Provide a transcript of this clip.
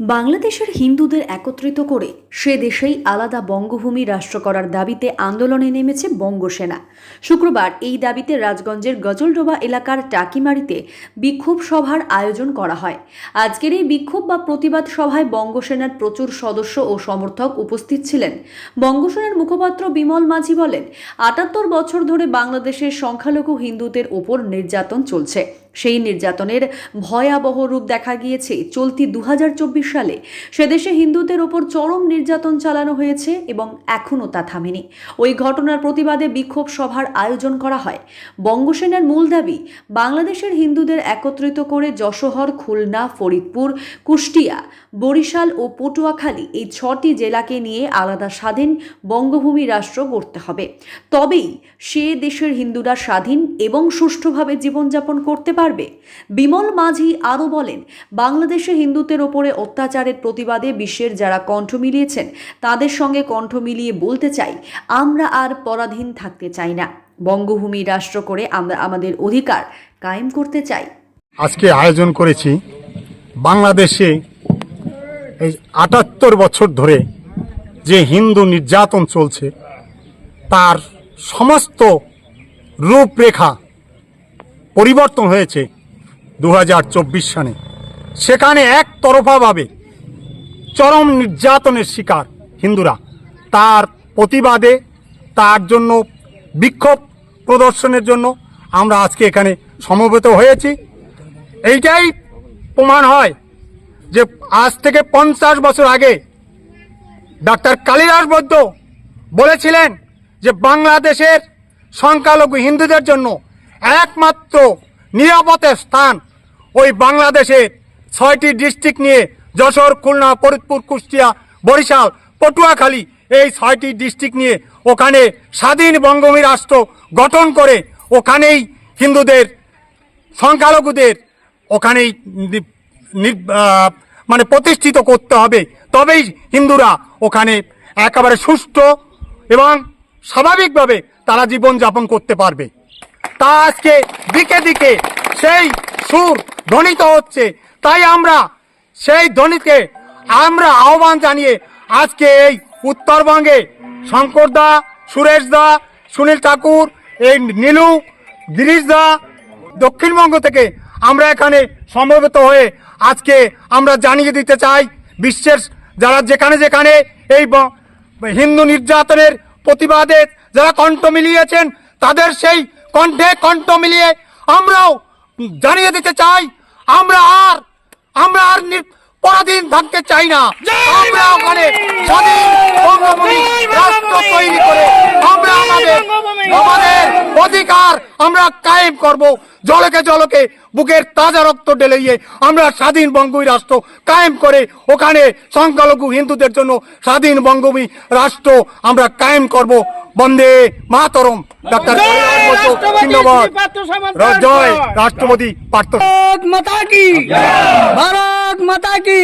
বাংলাদেশের হিন্দুদের একত্রিত করে সে দেশেই আলাদা বঙ্গভূমি রাষ্ট্র করার দাবিতে আন্দোলনে নেমেছে বঙ্গসেনা। শুক্রবার এই দাবিতে রাজগঞ্জের গজলডোবা এলাকার টাকিমারিতে বিক্ষোভ সভার আয়োজন করা হয়। আজকের এই বিক্ষোভ বা প্রতিবাদ সভায় বঙ্গসেনার প্রচুর সদস্য ও সমর্থক উপস্থিত ছিলেন। বঙ্গসেনার মুখপাত্র বিমল মাঝি বলেন, আটাত্তর বছর ধরে বাংলাদেশের সংখ্যালঘু হিন্দুদের ওপর নির্যাতন চলছে। সেই নির্যাতনের ভয়াবহ রূপ দেখা গিয়েছে। চলতি দু হাজার চব্বিশ সালে সেদেশে হিন্দুদের ওপর চরম নির্যাতন চালানো হয়েছে এবং এখনও তা থামেনি। ওই ঘটনার প্রতিবাদে বিক্ষোভ সভার আয়োজন করা হয়। বঙ্গসেনার মূল দাবি, বাংলাদেশের হিন্দুদের একত্রিত করে যশোহর, খুলনা, ফরিদপুর, কুষ্টিয়া, বরিশাল ও পটুয়াখালী এই ছটি জেলাকে নিয়ে আলাদা স্বাধীন বঙ্গভূমি রাষ্ট্র গড়তে হবে। তবেই সে দেশের হিন্দুরা স্বাধীন এবং সুষ্ঠুভাবে জীবনযাপন করতে পারবে। বিমল মাঝি আরও বলেন, বাংলাদেশে হিন্দুদের ওপরে অত্যাচারের প্রতিবাদে বিশ্বের যারা কণ্ঠ মিলিয়েছেন, তাদের সঙ্গে কণ্ঠ মিলিয়ে বলতে চাই, আমরা আর পরাধীন থাকতে চাই না। বঙ্গভূমি রাষ্ট্র করে আমরা আমাদের অধিকার কায়েম করতে চাই। আজকে আয়োজন করেছি, বাংলাদেশে এই আটাত্তর বছর ধরে যে হিন্দু নির্যাতন চলছে, তার সমস্ত রূপরেখা পরিবর্তন হয়েছে দু সালে। সেখানে একতরফাভাবে চরম নির্যাতনের শিকার হিন্দুরা। তার প্রতিবাদে, তার জন্য বিক্ষোভ প্রদর্শনের জন্য আমরা আজকে এখানে সমবেত হয়েছি। এইটাই প্রমাণ হয় যে আজ থেকে পঞ্চাশ বছর আগে ডাক্তার কালিদাস বৈদ্য বলেছিলেন যে বাংলাদেশের সংখ্যালঘু হিন্দুদের জন্য একমাত্র নিরাপদের স্থান ওই বাংলাদেশের ছয়টি ডিস্ট্রিক্ট নিয়ে যশোর, খুলনা, ফরিদপুর, কুষ্টিয়া, বরিশাল, পটুয়াখালী এই ছয়টি ডিস্ট্রিক্ট নিয়ে ওখানে স্বাধীন বঙ্গভূমি রাষ্ট্র গঠন করে ওখানেই হিন্দুদের, সংখ্যালঘুদের ওখানেই মানে প্রতিষ্ঠিত করতে হবে। তবেই হিন্দুরা ওখানে একেবারে সুষ্ঠু এবং স্বাভাবিকভাবে তারা জীবনযাপন করতে পারবে। তা আজকে দিকে দিকে সেই সুর ধ্বনিত হচ্ছে। তাই আমরা সেই ধ্বনিতে আমরা আহ্বান জানিয়ে আজকে এই উত্তরবঙ্গে শঙ্কর দা, সুরেশ দা, সুনীল ঠাকুর, এই নীলু, গিরিশ দা, দক্ষিণবঙ্গ থেকে আমরা এখানে সমবেত হয়ে আজকে আমরা জানিয়ে দিতে চাই, বিশ্বের যারা যেখানে যেখানে এই হিন্দু নির্যাতনের প্রতিবাদে যারা কণ্ঠ মিলিয়েছেন, তাদের সেই কণ্ঠে কণ্ঠ মিলিয়ে আমরাও জানিয়ে দিতে চাই আমরা আর আমরা আর পরাধীন থাকতে চাই না। আমরা ওখানে স্বাধীন বঙ্গভূমি রাষ্ট্র তৈরি করে আমরা আমাদের আমাদের অধিকার আমরা কায়েম করব। জলকে জলকে বুকের তাজা রক্ত ডেলেইয়ে আমরা স্বাধীন বঙ্গই রাষ্ট্র কায়েম করে ওখানে সংখ্যালঘু হিন্দুদের জন্য স্বাধীন বঙ্গবী রাষ্ট্র আমরা কায়েম করব। বন্দে মাতরম। ডাক্তার জয় রাষ্ট্রপতি পার্থ মাতা কি? ভারত মাতা কি?